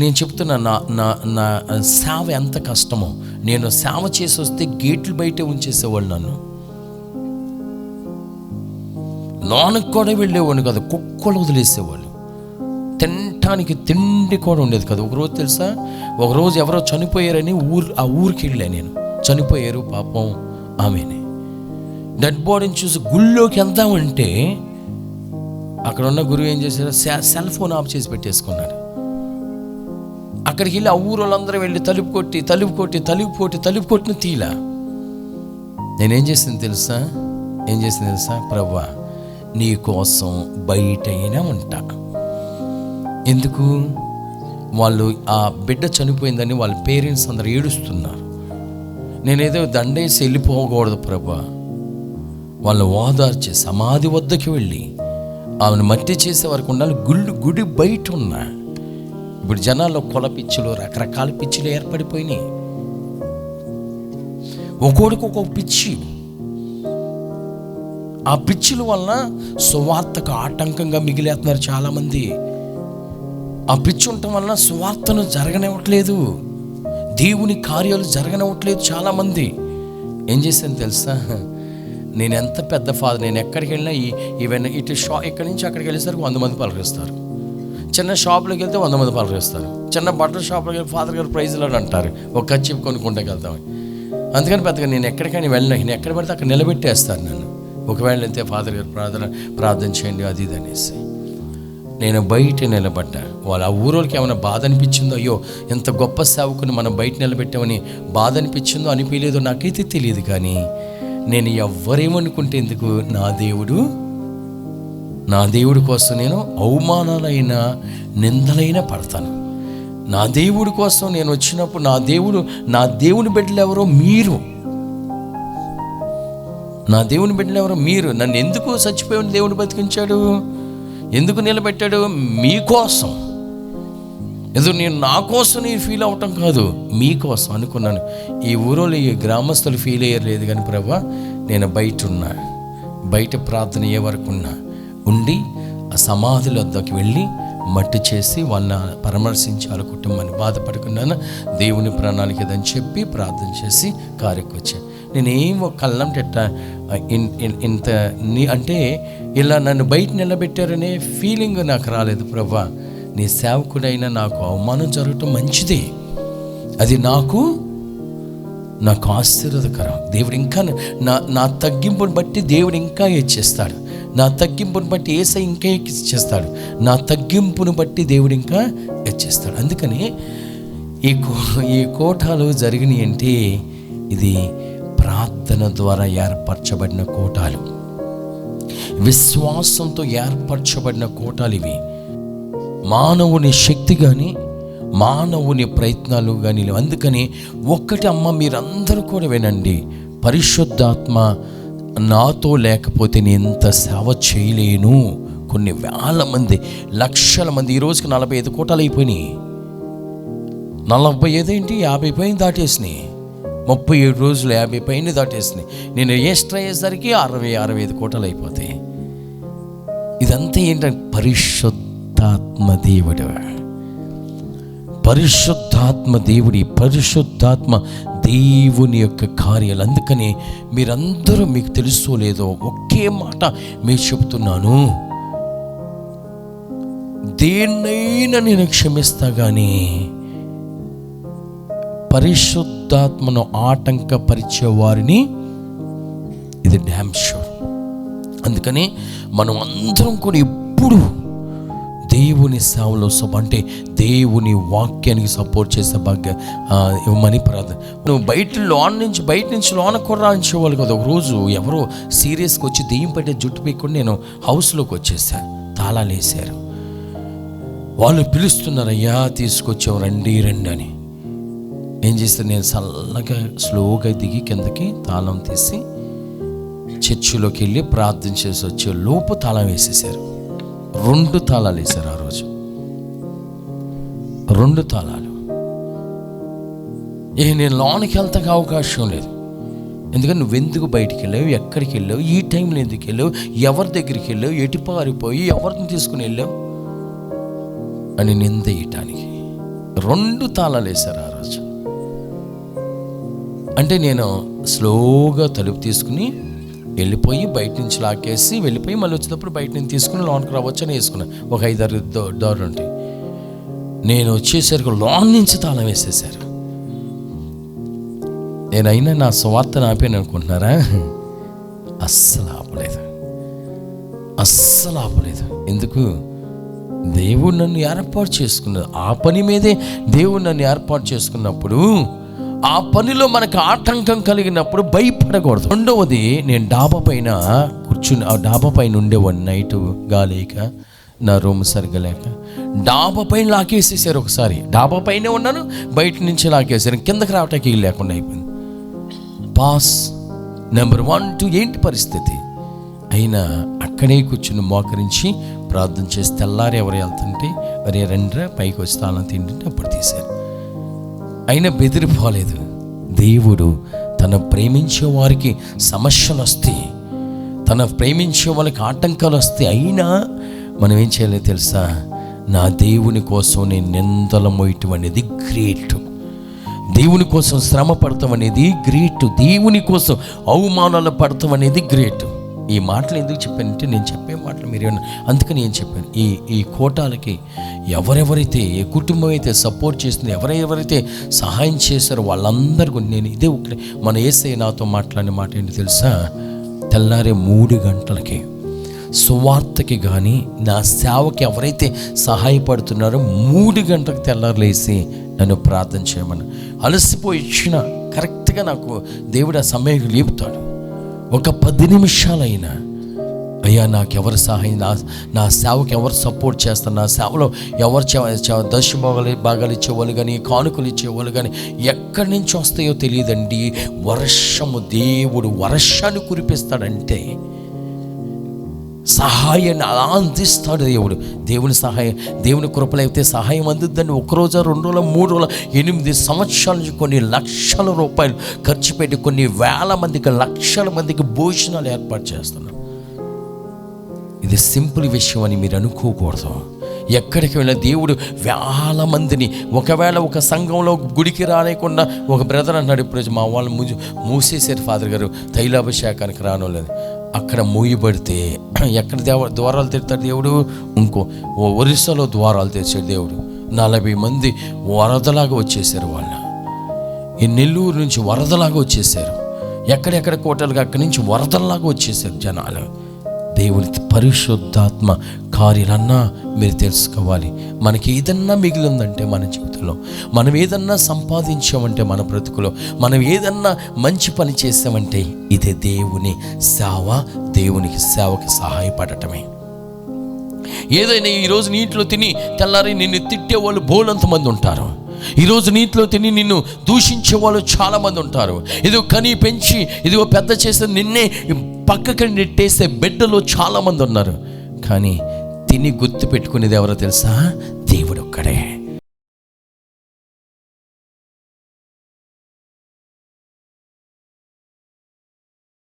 నేను చెప్తున్నా నా నా నా సేవ ఎంత కష్టమో నేను సేవ చేసి వస్తే గేట్లు బయటే ఉంచేసేవాళ్ళు నన్ను. నాన్నకు కూడా వెళ్ళేవాడిని కదా కుక్కలు వదిలేసేవాళ్ళు. తినటానికి తిండి కూడా ఉండేది కదా. ఒకరోజు తెలుసా? ఒకరోజు ఎవరో చనిపోయారని ఊరు ఆ ఊరికి వెళ్ళా నేను. చనిపోయారు పాపం ఆమెని. డెడ్ బాడీని చూసి గుళ్ళోకి వెళ్దామంటే అక్కడ ఉన్న గురువు ఏం చేశారు సె- సెల్ ఫోన్ ఆఫ్ చేసి పెట్టేసుకున్నాడు. అక్కడికి వెళ్ళి ఆ ఊరు వాళ్ళందరూ వెళ్ళి తలుపు కొట్టి తలుపు కొట్టి తలుపు కొట్టి తలుపు కొట్టిన తీలా. నేనేం చేసింది తెలుసా? ఏం చేసింది తెలుసా? ప్రవ్వా నీ కోసం బయటైనా ఉంటా. ఎందుకు? వాళ్ళు ఆ బిడ్డ చనిపోయిందని వాళ్ళ పేరెంట్స్ అందరు ఏడుస్తున్నారు. నేనేదో దండేసి వెళ్ళిపోకూడదు ప్రభా వాళ్ళు ఓదార్చి సమాధి వద్దకి వెళ్ళి ఆమెను మట్టి చేసే వరకు ఉండాలి గుళ్ళు గుడి బయట ఉన్నా. ఇప్పుడు జనాల్లో కుల పిచ్చులు రకరకాల పిచ్చులు ఏర్పడిపోయినాయి. ఒక్కోడికి ఒక్కొక్క పిచ్చి. ఆ పిచ్చుల వలన సువార్తకు ఆటంకంగా మిగిలేస్తున్నారు చాలామంది. ఆ పిచ్చి ఉండటం వలన సువార్తను జరగనివ్వట్లేదు. దేవుని కార్యాలు జరగనివ్వట్లేదు చాలామంది. ఏం చేశాను తెలుసా? నేను ఎంత పెద్ద ఫాదర్ నేను ఎక్కడికి వెళ్ళినా ఈ ఇవన్నీ ఇటు షా ఇక్కడి నుంచి అక్కడికి వెళ్ళేసరికి వంద మంది పలకరిస్తారు. చిన్న షాప్లోకి వెళ్తే వంద మంది పలకరిస్తారు చిన్న బట్టల షాప్లోకి వెళ్ళి ఫాదర్ గారు ప్రైజ్లు అని అంటారు. ఒక కచ్చి కొనుక్కుంటే వెళ్తామని అందుకని పెద్దగా నేను ఎక్కడికైనా వెళ్ళిన. నేను ఎక్కడ పడితే అక్కడ నిలబెట్టేస్తాను నన్ను. ఒకవేళ వెళ్తే ఫాదర్ గారు ప్రార్థన ప్రార్థన చేయండి అది ఇది అనేసి. నేను బయట నిలబడ్డా. వాళ్ళ ఆ ఊరోళ్ళకి ఏమైనా బాధ అనిపించిందో? అయ్యో ఎంత గొప్ప సేవకుని మనం బయట నిలబెట్టామని బాధ అనిపించిందో అనిపించలేదో నాకైతే తెలియదు కానీ నేను ఎవరేమనుకుంటే ఎందుకు? నా దేవుడు నా దేవుడి కోసం నేను అవమానాలైన నిందలైన పడతాను. నా దేవుడి కోసం నేను వచ్చినప్పుడు నా దేవుడు నా దేవుని బిడ్డలు ఎవరో మీరు. నా దేవుని బిడ్డలు ఎవరో మీరు. నన్ను ఎందుకు చచ్చిపోయిన దేవుడు బతికించాడు? ఎందుకు నిలబెట్టాడు? మీకోసం ఎందుకు నేను నా కోసం నేను ఫీల్ అవటం కాదు మీకోసం అనుకున్నాను. ఈ ఊరోళ్ళు ఈ గ్రామస్తులు ఫీల్ అయ్యలేదు కానీ ప్రభా నేను బయట ఉన్నా. బయట ప్రార్థన ఏ వరకు ఉన్నా. ఉండి ఆ సమాధుల వద్దకు వెళ్ళి మట్టి చేసి వాళ్ళ పరామర్శించాలి కుటుంబాన్ని బాధపడుకున్నాను. దేవుని ప్రణాళిక ఏదని చెప్పి ప్రార్థన చేసి కార్యకు వచ్చాను. నేనేం ఒక కళ్ళం టెట్ట ఇన్- ఇంత నీ అంటే ఇలా నన్ను బయట నిలబెట్టారనే ఫీలింగ్ నాకు రాలేదు ప్రభా. నీ సేవకుడైనా నాకు అవమానం జరగటం మంచిదే. అది నాకు నాకు ఆశీర్వదకరం. దేవుడు ఇంకా నా నా తగ్గింపుని బట్టి దేవుడు ఇంకా ఇచ్చేస్తాడు నా తగ్గింపును బట్టి ఏసై ఇంకా హెచ్చిస్తాడు నా తగ్గింపును బట్టి దేవుడు ఇంకా హెచ్చిస్తాడు అందుకని ఈ కో ఈ కోటాలు జరిగినాయి అంటే ఇది ప్రార్థన ద్వారా ఏర్పరచబడిన కోటాలు. విశ్వాసంతో ఏర్పరచబడిన కోటాలు ఇవి. మానవుని శక్తి కానీ మానవుని ప్రయత్నాలు కానీ అందుకని ఒక్కటి అమ్మ మీరందరూ కూడా వినండి. పరిశుద్ధాత్మ నాతో లేకపోతే నేను ఇంత సేవ చేయలేను. కొన్ని వేల మంది లక్షల మంది ఈ రోజుకి నలభై ఐదు కోటాలు అయిపోయినాయి. నలభై ఐదు ఏంటి? యాభై పైన దాటేసినాయి. ముప్పై ఏడు రోజులు యాభై పైన దాటేసినాయి. నేను ఎక్స్ట్రా అయ్యేసరికి అరవై అరవై ఐదు కోటలు అయిపోతాయి. ఇదంతా ఏంటంటే పరిశుద్ధాత్మ దేవుడు. పరిశుద్ధాత్మ దేవుడి పరిశుద్ధాత్మ దేవుని యొక్క కార్యాలు. అందుకని మీరందరూ మీకు తెలుసో లేదో ఒకే మాట మీరు చెప్తున్నాను. దేన్నైనా నేను క్షమిస్తా కానీ పరిశుద్ధాత్మను ఆటంకపరిచే వారిని ఇది డ్యామ్ షూర్ అందుకని మనం అందరం కూడా ఎప్పుడు దేవుని సేవలో సభ అంటే దేవుని వాక్యానికి సపోర్ట్ చేసే భాగ్య ఇవ్వమని ప్రార్థన. నువ్వు బయట లోన్ నుంచి బయట నుంచి లోన కూడా రాయించేవాళ్ళు కదా. ఒక రోజు ఎవరో సీరియస్గా వచ్చి దెయ్యం పట్టే జుట్టు పీక్కొని నేను హౌస్లోకి వచ్చేసాను తాళాలు వేసారు వాళ్ళు పిలుస్తున్నారు అయ్యా తీసుకొచ్చావు రండి రండి అని. ఏం చేస్తే నేను చల్లగా స్లోగా దిగి కిందకి తాళం తీసి చర్చిలోకి వెళ్ళి ప్రార్థన చేసి వచ్చే లోపు తాళం వేసేసారు. రెండు తాళాలు వేశారు ఆ రోజు. రెండు తాళాలు. ఏ నేను లోనికి వెళ్తాక అవకాశం లేదు. ఎందుకంటే నువ్వెందుకు బయటికి వెళ్ళావు? ఎక్కడికి వెళ్ళావు? ఈ టైంలో ఎందుకు వెళ్ళావు? ఎవరి దగ్గరికి వెళ్ళావు? ఎటు పారిపోయి ఎవరిని తీసుకుని వెళ్ళావు? అని నిందేయటానికి రెండు తాళాలు వేశారు ఆ రోజు. అంటే నేను స్లోగా తలుపు తీసుకుని వెళ్ళిపోయి బయట నుంచి లాకేసి వెళ్ళిపోయి మళ్ళీ వచ్చేటప్పుడు బయట నుంచి తీసుకుని లోన్కి రావచ్చు అని వేసుకున్నాను ఒక ఐదారు దో- డోర్లు ఉంటాయి. నేను వచ్చేసరికి లోన్ నుంచి తాళం వేసేసారు నేనైనా నా స్వార్థను ఆపాను అనుకుంటున్నారా? అస్సలు ఆపలేదు. అస్సలు ఆపలేదు. ఎందుకు? దేవుడు నన్ను ఏర్పాటు చేసుకున్నాడు ఆ పని మీదే దేవుడు నన్ను ఏర్పాటు చేసుకున్నప్పుడు ఆ పనిలో మనకు ఆటంకం కలిగినప్పుడు భయపడకూడదు. రెండవది నేను డాబా పైన కూర్చుని ఆ డాబా పైన ఉండేవాడిని నైట్ గాలేక నా రూమ్ సరిగ్గా లేక డాబా పైన లాకేసేసారు ఒకసారి. డాబా పైనే ఉన్నాను బయట నుంచి లాకేసారు కిందకి రావటానికి లేకుండా అయిపోయింది. పాస్ నెంబర్ వన్ టూ ఏంటి పరిస్థితి? అయినా అక్కడే కూర్చుని మోకరించి ప్రార్థన చేసి తెల్లారి ఎవరు వెళ్తుంటే అరే రెండ్రా పైకి వస్తానని తింటుంటే అప్పుడు తీశారు. అయినా బెదిరిపోలేదు. దేవుడు తన ప్రేమించే వారికి సమస్యలు వస్తాయి తన ప్రేమించే వాళ్ళకి ఆటంకాలు వస్తాయి అయినా మనం ఏం చేయాలో తెలుసా? నా దేవుని కోసం నేను నిందలు మోయటం అనేది గ్రేట్. దేవుని కోసం శ్రమ పడతాం అనేది గ్రేట్. దేవుని కోసం అవమానాలు పడతాం అనేది గ్రేట్. ఈ మాటలు ఎందుకు చెప్పానంటే నేను చెప్పే మాటలు మీరు అందుకని ఏం చెప్పాను. ఈ ఈ కోటాలకి ఎవరెవరైతే ఏ కుటుంబం అయితే సపోర్ట్ చేసిందో ఎవరెవరైతే సహాయం చేశారో వాళ్ళందరికీ నేను ఇదే ఒకటి మన ఏసై నాతో మాట్లాడిన మాట ఏంటి తెలుసా? తెల్లారే మూడు గంటలకి సువార్తకి కానీ నా సేవకి ఎవరైతే సహాయపడుతున్నారో మూడు గంటలకు తెల్లారులేసి నన్ను ప్రార్థన చేయమని. అలసిపోయి ఇచ్చిన కరెక్ట్గా నాకు దేవుడు ఆ సమయం లేపుతాడు. ఒక పది నిమిషాలైనా అయ్యా నాకు సహాయం నా నా సేవకు ఎవరు సపోర్ట్ చేస్తారు? నా సేవలో ఎవరు దశ భాగాలు భాగాలు ఇచ్చేవాళ్ళు కానీ కానుకలు ఇచ్చేవాళ్ళు కానీ ఎక్కడి నుంచి వస్తాయో తెలియదండి. వర్షము దేవుడు వర్షాన్ని కురిపిస్తాడంటే సహాయాన్ని అలా అందిస్తాడు దేవుడు. దేవుని సహాయం దేవుని కృపలైతే సహాయం అందుద్దని ఒక రోజు రెండు రోజుల మూడు రోజుల ఎనిమిది సంవత్సరాల నుంచి కొన్ని లక్షల రూపాయలు ఖర్చు పెట్టి కొన్ని వేల మందికి లక్షల మందికి భోజనాలు ఏర్పాటు చేస్తున్నాం ఇది సింపుల్ విషయం అని మీరు అనుకోకూడదు. ఎక్కడికి వెళ్ళిన దేవుడు వేల మందిని ఒకవేళ ఒక సంఘంలో గుడికి రాలేకుండా ఒక బ్రదర్ అన్నాడు ఇప్పుడు మా వాళ్ళు మూసి మూసేశారు ఫాదర్ గారు తైలాభిషేకానికి రానోలేదు. అక్కడ మూయబడితే ఎక్కడ దేవ ద్వారాలు తెరుతాడు దేవుడు? ఇంకో ఓ ఒరిస్సాలో ద్వారాలు తెరిచాడు దేవుడు. నలభై మంది వరదలాగా వచ్చేసారు వాళ్ళు. ఈ నెల్లూరు నుంచి వరదలాగా వచ్చేసారు ఎక్కడెక్కడ కోటలుగా అక్కడి నుంచి వరదల్లాగా వచ్చేసారు జనాలు. దేవుని పరిశుద్ధాత్మ కార్యాలన్నా మీరు తెలుసుకోవాలి. మనకి ఏదన్నా మిగిలిందంటే మన జీవితంలో మనం ఏదన్నా సంపాదించామంటే మన బ్రతుకులో మనం ఏదన్నా మంచి పని చేసామంటే ఇదే దేవుని సేవ దేవునికి సేవకి సహాయపడటమే. ఏదైనా ఈరోజు నీటిలో తిని తెల్లారి నిన్ను తిట్టే వాళ్ళు బోలంత మంది ఉంటారు. ఈరోజు నీటిలో తిని నిన్ను దూషించే వాళ్ళు చాలామంది ఉంటారు. ఇదిగో కని పెంచి ఇదిగో పెద్ద చేసిన నిన్నే పక్కకి నెట్టేసే బిడ్డలు చాలామంది ఉన్నారు. కానీ తిని గుర్తు పెట్టుకునేది ఎవరో తెలుసా? దేవుడు ఒక్కడే.